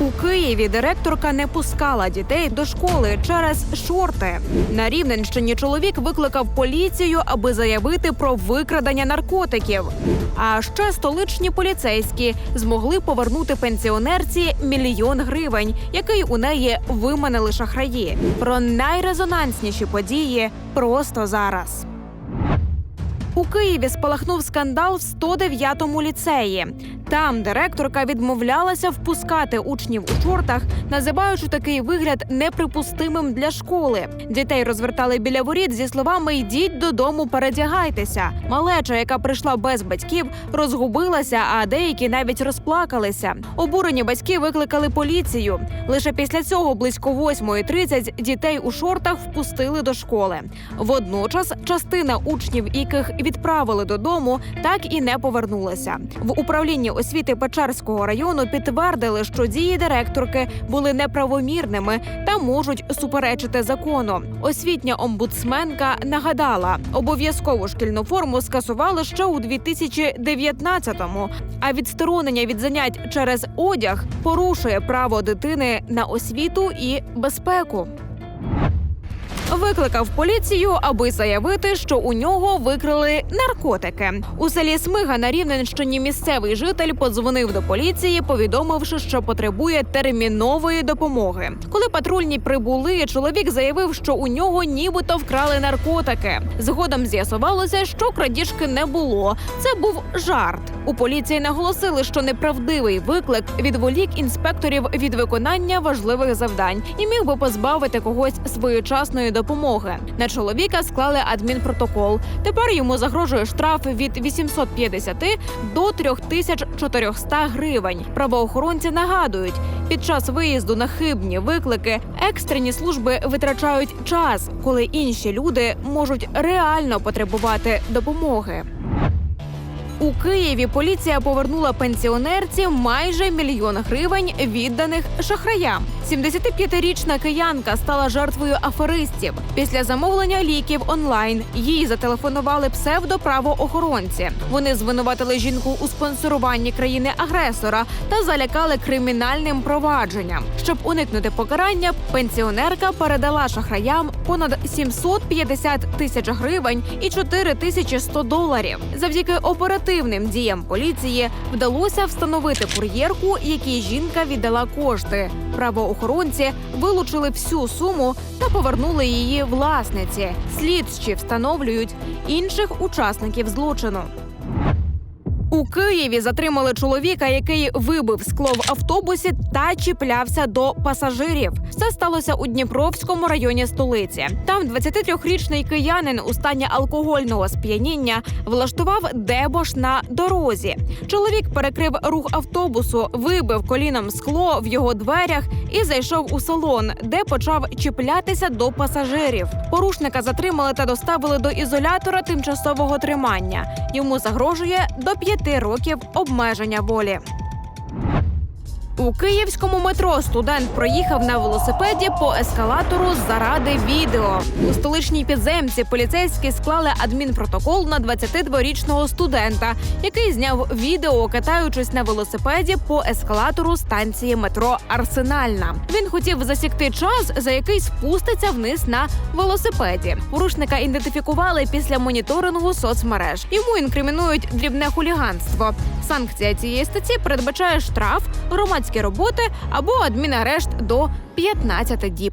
У Києві директорка не пускала дітей до школи через шорти. На Рівненщині чоловік викликав поліцію, аби заявити про викрадення наркотиків. А ще столичні поліцейські змогли повернути пенсіонерці мільйон гривень, який у неї виманили шахраї. Про найрезонансніші події просто зараз. У Києві спалахнув скандал в 109-му ліцеї. Там директорка відмовлялася впускати учнів у чортах, називаючи такий вигляд неприпустимим для школи. Дітей розвертали біля воріт зі словами Йдіть додому, передягайтеся. Малеча, яка прийшла без батьків, розгубилася, а деякі навіть розплакалися. Обурені батьки викликали поліцію. Лише після цього близько 8.30 дітей у шортах впустили до школи. Водночас частина учнів, яких відправили додому, так і не повернулася. В управлінні освіти Печерського району підтвердили, що дії директорки були неправомірними та можуть суперечити закону. Освітня омбудсменка нагадала, обов'язкову шкільну форму скасували ще у 2019-му, а відсторонення від занять через одяг порушує право дитини на освіту і безпеку. Викликав поліцію, аби заявити, що у нього викрили наркотики. У селі Смига на Рівненщині місцевий житель подзвонив до поліції, повідомивши, що потребує термінової допомоги. Коли патрульні прибули, чоловік заявив, що у нього нібито вкрали наркотики. Згодом з'ясувалося, що крадіжки не було. Це був жарт. У поліції наголосили, що неправдивий виклик відволік інспекторів від виконання важливих завдань і міг би позбавити когось своєчасної допомоги. На чоловіка склали адмінпротокол. Тепер йому загрожує штраф від 850 до 3400 гривень. Правоохоронці нагадують, під час виїзду на хибні виклики екстрені служби витрачають час, коли інші люди можуть реально потребувати допомоги. У Києві поліція повернула пенсіонерці майже мільйон гривень, відданих шахраям. 75-річна киянка стала жертвою аферистів. Після замовлення ліків онлайн їй зателефонували псевдоправоохоронці. Вони звинуватили жінку у спонсоруванні країни-агресора та залякали кримінальним провадженням. Щоб уникнути покарання, пенсіонерка передала шахраям понад 750 тисяч гривень і 4100 доларів. Завдяки оперативним діям поліції вдалося встановити кур'єрку, якій жінка віддала кошти. Правоохоронці вилучили всю суму та повернули її власниці. Слідчі встановлюють інших учасників злочину. У Києві затримали чоловіка, який вибив скло в автобусі та чіплявся до пасажирів. Це сталося у Дніпровському районі столиці. Там 23-річний киянин у стані алкогольного сп'яніння влаштував дебош на дорозі. Чоловік перекрив рух автобусу, вибив коліном скло в його дверях і зайшов у салон, де почав чіплятися до пасажирів. Порушника затримали та доставили до ізолятора тимчасового тримання. Йому загрожує до п'яти років обмеження волі. У київському метро студент проїхав на велосипеді по ескалатору заради відео. У столичній підземці поліцейські склали адмінпротокол на 22-річного студента, який зняв відео, катаючись на велосипеді по ескалатору станції метро Арсенальна. Він хотів засікти час, за який спуститься вниз на велосипеді. Порушника ідентифікували після моніторингу соцмереж. Йому інкримінують дрібне хуліганство. Санкція цієї статті передбачає штраф, громадські роботи або адмінарешт до 15 діб.